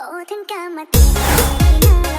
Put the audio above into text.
โอ้ทั้งกามาติด